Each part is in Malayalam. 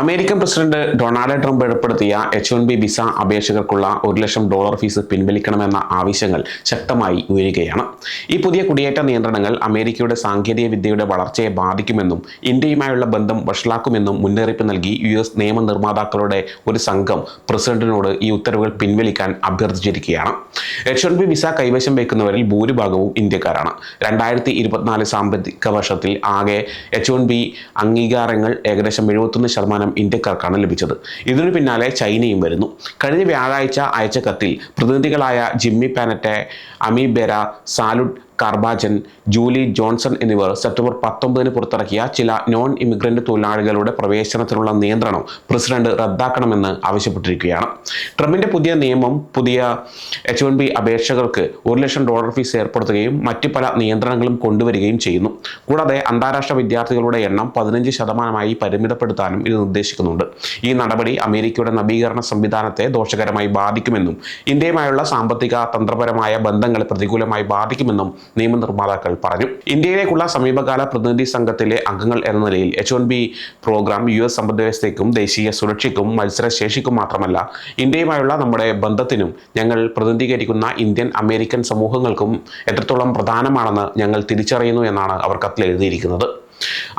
അമേരിക്കൻ പ്രസിഡന്റ് ഡൊണാൾഡ് ട്രംപ് ഏർപ്പെടുത്തിയ എച്ച് വൺ ബി വിസ അപേക്ഷകർക്കുള്ള ഒരു ലക്ഷം ഡോളർ ഫീസ് പിൻവലിക്കണമെന്ന ആവശ്യങ്ങൾ ശക്തമായി ഉയരുകയാണ്. ഈ പുതിയ കുടിയേറ്റ നിയന്ത്രണങ്ങൾ അമേരിക്കയുടെ സാങ്കേതിക വിദ്യയുടെ വളർച്ചയെ ബാധിക്കുമെന്നും ഇന്ത്യയുമായുള്ള ബന്ധം വഷളാക്കുമെന്നും മുന്നറിയിപ്പ് നൽകി യു എസ് നിയമനിർമ്മാതാക്കളുടെ ഒരു സംഘം പ്രസിഡന്റിനോട് ഈ ഉത്തരവുകൾ പിൻവലിക്കാൻ അഭ്യർത്ഥിച്ചിരിക്കുകയാണ്. എച്ച് വൺ ബി വിസ കൈവശം വയ്ക്കുന്നവരിൽ ഭൂരിഭാഗവും ഇന്ത്യക്കാരാണ്. രണ്ടായിരത്തി ഇരുപത്തിനാല് സാമ്പത്തിക വർഷത്തിൽ ആകെ എച്ച് വൺ ബി അംഗീകാരങ്ങൾ ഏകദേശം എഴുപത്തൊന്ന് ശതമാനം ഇന്ത്യക്കാർക്കാണ് ലഭിച്ചത്. ഇതിനു പിന്നാലെ ചൈനയും വരുന്നു. കഴിഞ്ഞ വ്യാഴാഴ്ച അയച്ച കത്തിൽ പ്രതിനിധികളായ Jimmy Panetta Ami Bera Salud Carbajal Julie Johnson എന്നിവർ സെപ്റ്റംബർ പത്തൊമ്പതിന് പുറത്തിറക്കിയ ചില നോൺ ഇമിഗ്രന്റ് തൊഴിലാളികളുടെ പ്രവേശനത്തിനുള്ള നിയന്ത്രണം പ്രസിഡന്റ് റദ്ദാക്കണമെന്ന് ആവശ്യപ്പെട്ടിരിക്കുകയാണ്. ട്രംപിന്റെ പുതിയ നിയമം പുതിയ എച്ച് വൺ ബി അപേക്ഷകർക്ക് ഒരു ലക്ഷം ഡോളർ ഫീസ് ഏർപ്പെടുത്തുകയും മറ്റ് പല നിയന്ത്രണങ്ങളും കൊണ്ടുവരികയും ചെയ്യുന്നു. കൂടാതെ അന്താരാഷ്ട്ര വിദ്യാർത്ഥികളുടെ എണ്ണം പതിനഞ്ച് ശതമാനമായി പരിമിതപ്പെടുത്താനും ഇത് നിർദ്ദേശിക്കുന്നുണ്ട്. ഈ നടപടി അമേരിക്കയുടെ നവീകരണ സംവിധാനത്തെ ദോഷകരമായി ബാധിക്കുമെന്നും ഇന്ത്യയുമായുള്ള സാമ്പത്തിക തന്ത്രപരമായ ബന്ധങ്ങളെ പ്രതികൂലമായി ബാധിക്കുമെന്നും നിയമനിർമ്മാതാക്കൾ പറഞ്ഞു. ഇന്ത്യയിലേക്കുള്ള സമീപകാല പ്രതിനിധി സംഘത്തിലെ അംഗങ്ങൾ എന്ന നിലയിൽ H one B program U S സമ്പദ്വ്യവസ്ഥയ്ക്കും ദേശീയ സുരക്ഷയ്ക്കും മത്സരശേഷിക്കും മാത്രമല്ല ഇന്ത്യയുമായുള്ള നമ്മുടെ ബന്ധത്തിനും ഞങ്ങൾ പ്രതിനിധീകരിക്കുന്ന ഇന്ത്യൻ അമേരിക്കൻ സമൂഹങ്ങൾക്കും എത്രത്തോളം പ്രധാനമാണെന്ന് ഞങ്ങൾ തിരിച്ചറിയുന്നു എന്നാണ് അവർ കത്തിൽ എഴുതിയിരിക്കുന്നത്.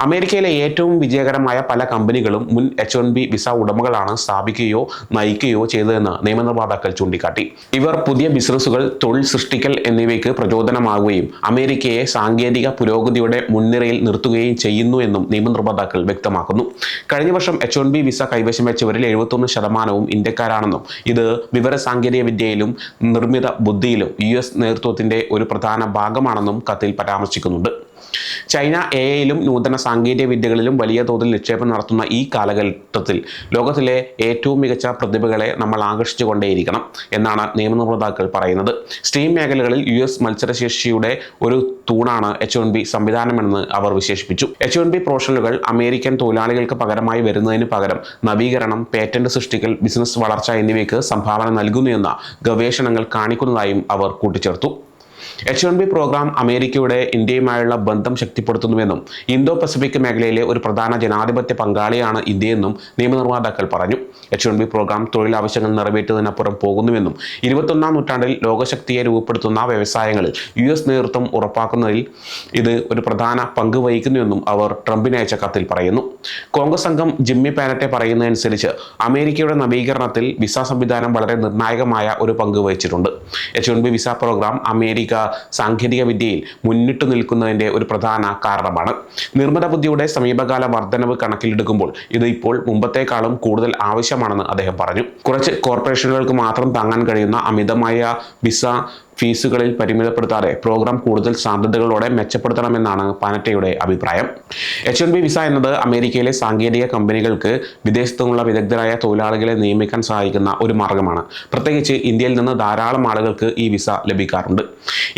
അമേരിക്കയിലെ ഏറ്റവും വിജയകരമായ പല കമ്പനികളും മുൻ എച്ച് വൺ ബി വിസ ഉടമകളാണ് സ്ഥാപിക്കുകയോ നയിക്കുകയോ ചെയ്തതെന്ന് നിയമനിർമ്മാതാക്കൾ ചൂണ്ടിക്കാട്ടി. ഇവർ പുതിയ ബിസിനസ്സുകൾ തൊഴിൽ സൃഷ്ടിക്കൽ എന്നിവയ്ക്ക് പ്രചോദനമാകുകയും അമേരിക്കയെ സാങ്കേതിക പുരോഗതിയുടെ മുൻനിരയിൽ നിർത്തുകയും ചെയ്യുന്നു എന്നും നിയമനിർമ്മാതാക്കൾ വ്യക്തമാക്കുന്നു. കഴിഞ്ഞ വർഷം എച്ച് വൺ ബി വിസ കൈവശം വെച്ചവരിൽ എഴുപത്തൊന്ന് ശതമാനവും ഇന്ത്യക്കാരാണെന്നും ഇത് വിവര സാങ്കേതിക വിദ്യയിലും നിർമ്മിത ബുദ്ധിയിലും യു എസ് നേതൃത്വത്തിന്റെ ഒരു പ്രധാന ഭാഗമാണെന്നും കത്തിൽ പരാമർശിക്കുന്നുണ്ട്. ചൈന എ ഐയിലും നൂതന സാങ്കേതിക വിദ്യകളിലും വലിയ തോതിൽ നിക്ഷേപം നടത്തുന്ന ഈ കാലഘട്ടത്തിൽ ലോകത്തിലെ ഏറ്റവും മികച്ച പ്രതിഭകളെ നമ്മൾ ആകർഷിച്ചുകൊണ്ടേയിരിക്കണം എന്നാണ് നിയമനിർമ്മാതാക്കൾ പറയുന്നത്. സ്റ്റീം മേഖലകളിൽ യു എസ് മത്സരശേഷിയുടെ ഒരു തൂണാണ് എച്ച് വൺ ബി സംവിധാനമെന്ന് അവർ വിശേഷിപ്പിച്ചു. എച്ച് വൺ ബി പ്രൊഫഷണലുകൾ അമേരിക്കൻ തൊഴിലാളികൾക്ക് പകരമായി വരുന്നതിന് പകരം നവീകരണം പേറ്റന്റ് സൃഷ്ടിക്കൽ ബിസിനസ് വളർച്ച എന്നിവയ്ക്ക് സംഭാവന നൽകുന്നു എന്ന ഗവേഷണങ്ങൾ കാണിക്കുന്നതായും അവർ കൂട്ടിച്ചേർത്തു. എച്ച് വൺ ബി പ്രോഗ്രാം അമേരിക്കയുടെ ഇന്ത്യയുമായുള്ള ബന്ധം ശക്തിപ്പെടുത്തുന്നുവെന്നും ഇന്തോ പസഫിക് മേഖലയിലെ ഒരു പ്രധാന ജനാധിപത്യ പങ്കാളിയാണ് ഇന്ത്യയെന്നും നിയമനിർമ്മാതാക്കൾ പറഞ്ഞു. എച്ച് വൺ ബി പ്രോഗ്രാം തൊഴിൽ ആവശ്യങ്ങൾ നിറവേറ്റുന്നതിനപ്പുറം പോകുന്നുവെന്നും ഇരുപത്തൊന്നാം നൂറ്റാണ്ടിൽ ലോകശക്തിയെ രൂപപ്പെടുത്തുന്ന വ്യവസായങ്ങളിൽ യു എസ് നേതൃത്വം ഉറപ്പാക്കുന്നതിൽ ഇത് ഒരു പ്രധാന പങ്ക് വഹിക്കുന്നുവെന്നും അവർ ട്രംപിന് അയച്ച കത്തിൽ പറയുന്നു. കോൺഗ്രസ് അംഗം ജിമ്മി പാനറ്റെ പറയുന്നതനുസരിച്ച് അമേരിക്കയുടെ നവീകരണത്തിൽ വിസ സംവിധാനം വളരെ നിർണായകമായ ഒരു പങ്ക് വഹിച്ചിട്ടുണ്ട്. H one B visa program America സാങ്കേതിക വിദ്യയിൽ മുന്നിട്ട് നിൽക്കുന്നതിന്റെ ഒരു പ്രധാന കാരണമാണ്. നിർമ്മിത ബുദ്ധിയുടെ സമീപകാല വർധനവ് കണക്കിലെടുക്കുമ്പോൾ ഇത് ഇപ്പോൾ മുമ്പത്തേക്കാളും കൂടുതൽ ആവശ്യമാണെന്ന് അദ്ദേഹം പറഞ്ഞു. കുറച്ച് കോർപ്പറേഷനുകൾക്ക് മാത്രം താങ്ങാൻ കഴിയുന്ന അമിതമായ വിസ ഫീസുകളിൽ പരിമിതപ്പെടുത്താതെ പ്രോഗ്രാം കൂടുതൽ സാധ്യതകളോടെ മെച്ചപ്പെടുത്തണമെന്നാണ് പാനറ്റയുടെ അഭിപ്രായം. എച്ച് എൻ ബി വിസ എന്നത് അമേരിക്കയിലെ സാങ്കേതിക കമ്പനികൾക്ക് വിദേശത്തുനിന്നുള്ള വിദഗ്ധരായ തൊഴിലാളികളെ നിയമിക്കാൻ സഹായിക്കുന്ന ഒരു മാർഗമാണ്. പ്രത്യേകിച്ച് ഇന്ത്യയിൽ നിന്ന് ധാരാളം ആളുകൾക്ക് ഈ വിസ ലഭിക്കാറുണ്ട്.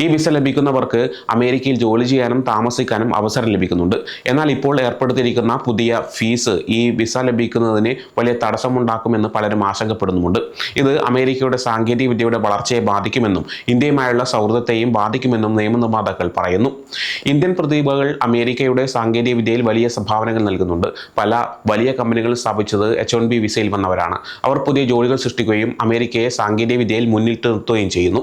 ഈ വിസ ലഭിക്കുന്നവർക്ക് അമേരിക്കയിൽ ജോലി ചെയ്യാനും താമസിക്കാനും അവസരം ലഭിക്കുന്നുണ്ട്. എന്നാൽ ഇപ്പോൾ ഏർപ്പെടുത്തിയിരിക്കുന്ന പുതിയ ഫീസ് ഈ വിസ ലഭിക്കുന്നതിന് വലിയ തടസ്സമുണ്ടാക്കുമെന്ന് പലരും ആശങ്കപ്പെടുന്നുമുണ്ട്. ഇത് അമേരിക്കയുടെ സാങ്കേതിക വിദ്യയുടെ വളർച്ചയെ ബാധിക്കുമെന്നും ഇന്ത്യയുമായുള്ള സൗഹൃദത്തെയും ബാധിക്കുമെന്നും നിയമനിർമ്മാതാക്കൾ പറയുന്നു. ഇന്ത്യൻ പ്രതിഭകൾ അമേരിക്കയുടെ സാങ്കേതിക വിദ്യയിൽ വലിയ സംഭാവനകൾ നൽകുന്നുണ്ട്. പല വലിയ കമ്പനികൾ സ്ഥാപിച്ചത് എച്ച് വൺ ബി വിസയിൽ വന്നവരാണ്. അവർ പുതിയ ജോലികൾ സൃഷ്ടിക്കുകയും അമേരിക്കയെ സാങ്കേതിക വിദ്യയിൽ മുന്നിട്ട് നിർത്തുകയും ചെയ്യുന്നു.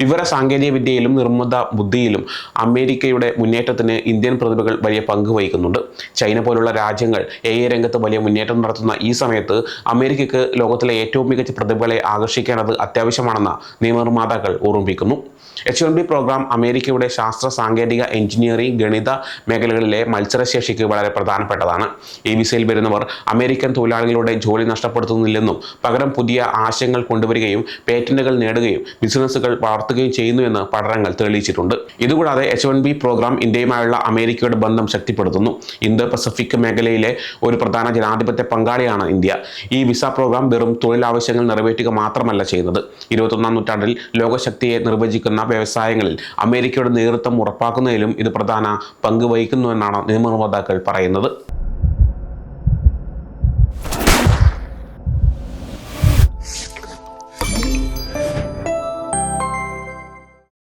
വിവര സാങ്കേതിക വിദ്യയിലും നിർമ്മിത ബുദ്ധിയിലും അമേരിക്കയുടെ മുന്നേറ്റത്തിന് ഇന്ത്യൻ പ്രതിഭകൾ വലിയ പങ്ക് വഹിക്കുന്നുണ്ട്. ചൈന പോലുള്ള രാജ്യങ്ങൾ എ ഐ രംഗത്ത് വലിയ മുന്നേറ്റം നടത്തുന്ന ഈ സമയത്ത് അമേരിക്കയ്ക്ക് ലോകത്തിലെ ഏറ്റവും മികച്ച പ്രതിഭകളെ ആകർഷിക്കേണ്ടത് അത്യാവശ്യമാണെന്ന് നിയമനിർമ്മാതാക്കൾ ഓർമ്മിപ്പിക്കുന്നു. എച്ച് വൺ ബി പ്രോഗ്രാം അമേരിക്കയുടെ ശാസ്ത്ര സാങ്കേതിക എഞ്ചിനീയറിംഗ് ഗണിത മേഖലകളിലെ മത്സരശേഷിക്ക് വളരെ പ്രധാനപ്പെട്ടതാണ്. ഈ വിസയിൽ വരുന്നവർ അമേരിക്കൻ തൊഴിലാളികളുടെ ജോലി നഷ്ടപ്പെടുത്തുന്നില്ലെന്നും പകരം പുതിയ ആശയങ്ങൾ കൊണ്ടുവരികയും പേറ്റന്റുകൾ നേടുകയും ബിസിനസ്സുകൾ വളർത്തുകയും ചെയ്യുന്നുവെന്ന് പഠനങ്ങൾ തെളിയിച്ചിട്ടുണ്ട്. ഇതുകൂടാതെ എച്ച് വൺ ബി പ്രോഗ്രാം ഇന്ത്യയുമായുള്ള അമേരിക്കയുടെ ബന്ധം ശക്തിപ്പെടുത്തുന്നു. ഇന്തോ പസഫിക് മേഖലയിലെ ഒരു പ്രധാന ജനാധിപത്യ പങ്കാളിയാണ് ഇന്ത്യ. ഈ വിസ പ്രോഗ്രാം വെറും തൊഴിലാവശ്യങ്ങൾ നിറവേറ്റുക മാത്രമല്ല ചെയ്യുന്നത്. ഇരുപത്തൊന്നാം നൂറ്റാണ്ടിൽ ലോകശക്തിയെ നിർവചിക്കുന്ന വ്യവസായങ്ങളിൽ അമേരിക്കയുടെ നേതൃത്വം ഉറപ്പാക്കുന്നതിലും ഇത് പ്രധാന പങ്ക് വഹിക്കുന്നുവെന്നാണ് നിയമനിർമ്മാതാക്കൾ പറയുന്നത്.